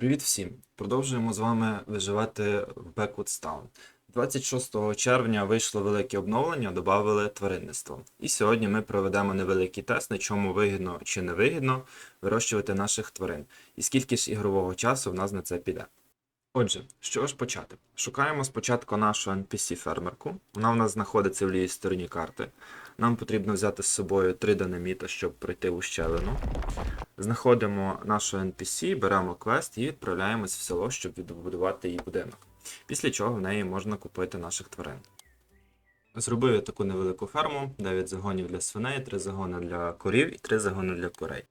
Привіт всім! Продовжуємо з вами виживати в Backwoods Town. 26 червня вийшло велике обновлення, додали тваринництво. І сьогодні ми проведемо невеликий тест, на чому вигідно чи не вигідно вирощувати наших тварин, і скільки ж ігрового часу в нас на це піде. Отже, чого ж почати? Шукаємо спочатку нашу NPC-фермерку. Вона в нас знаходиться в лівій стороні карти. Нам потрібно взяти з собою три динаміта, щоб пройти ущелину. Знаходимо нашу NPC, беремо квест і відправляємось в село, щоб відбудувати її будинок. Після чого в неї можна купити наших тварин. Зробив я таку невелику ферму, 9 загонів для свиней, 3 загони для корів і 3 загони для курей.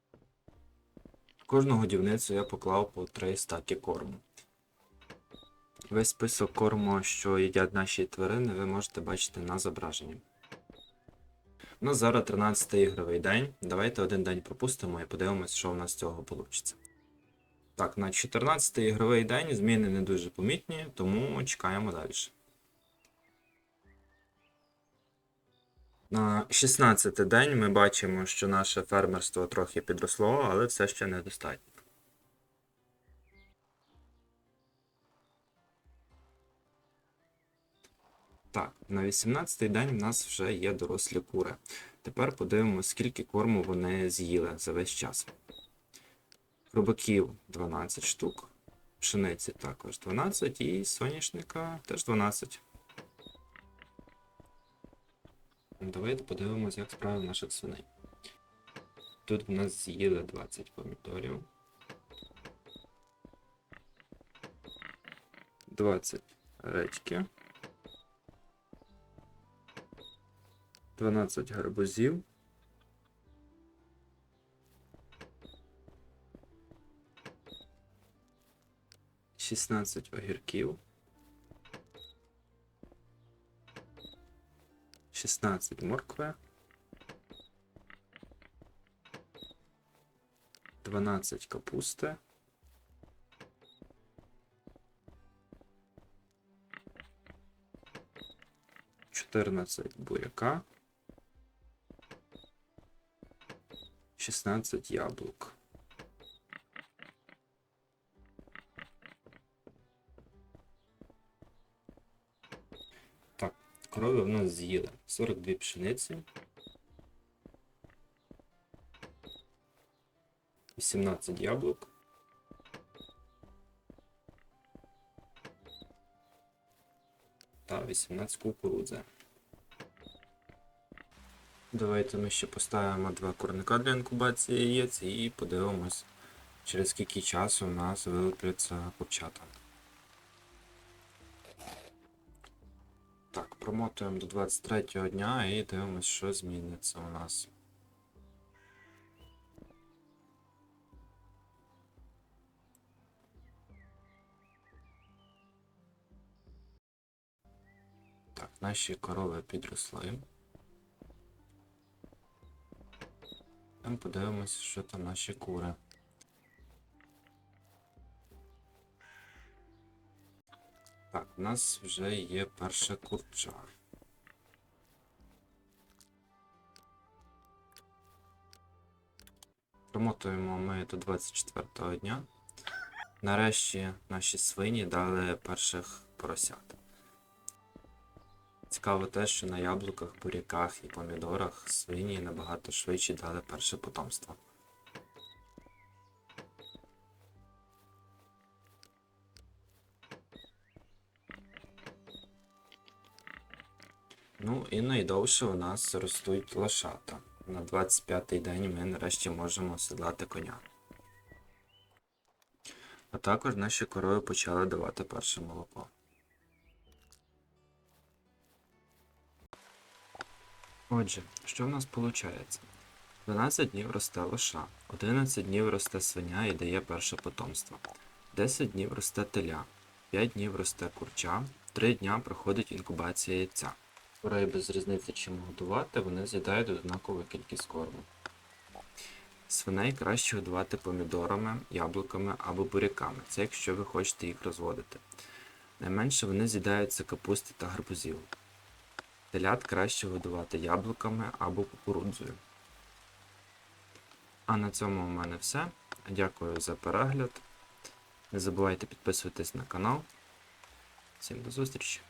В кожну годівницю я поклав по 3 стаки корму. Весь список корму, що їдять наші тварини, ви можете бачити на зображенні. У нас зараз 13 ігровий день. Давайте один день пропустимо і подивимось, що в нас з цього вийде. Так, на 14 ігровий день зміни не дуже помітні, тому чекаємо далі. На 16 день ми бачимо, що наше фермерство трохи підросло, але все ще недостатньо. Так, на 18-й день в нас вже є дорослі кури. Тепер подивимося, скільки корму вони з'їли за весь час. Рубаків 12 штук, пшениці також 12 і соняшника теж 12. Давайте подивимось, як справи наших свиней. Тут в нас з'їли 20 помідорів. 20 редьки. 12 гарбузів. Шістнадцять огірків. Шістнадцять моркви. Дванадцять капусти. Чотирнадцять буряка. 16 яблук. Так, корови в нас з'їли 42 пшениці. 18 яблук. Та 18 кукурудзи. Давайте ми ще поставимо два курника для інкубації яєць і подивимось, через скільки часу у нас вилупляться курчата. Так, промотуємо до 23 дня і дивимось, що зміниться у нас. Так, наші корови підросли. Там подивимося, що там наші кури. Так, у нас вже є перша курча. Промотуємо ми до 24 дня. Нарешті наші свині дали перших поросят. Цікаво те, що на яблуках, буряках і помідорах свині набагато швидше дали перше потомство. Ну і найдовше у нас ростуть лошата. На 25-й день ми нарешті можемо оседлати коня. А також наші корови почали давати перше молоко. Отже, що в нас виходить? 12 днів росте лоша, 11 днів росте свиня і дає перше потомство, 10 днів росте теля, 5 днів росте курча, 3 дня проходить інкубація яйця. Курей без різниці чим годувати, вони з'їдають однакову кількість корму. Свиней краще годувати помідорами, яблуками або буряками, це якщо ви хочете їх розводити. Найменше вони з'їдаються капусти та гарбузів. Телят краще годувати яблуками або кукурудзою. А на цьому у мене все. Дякую за перегляд. Не забувайте підписуватись на канал. Всім до зустрічі!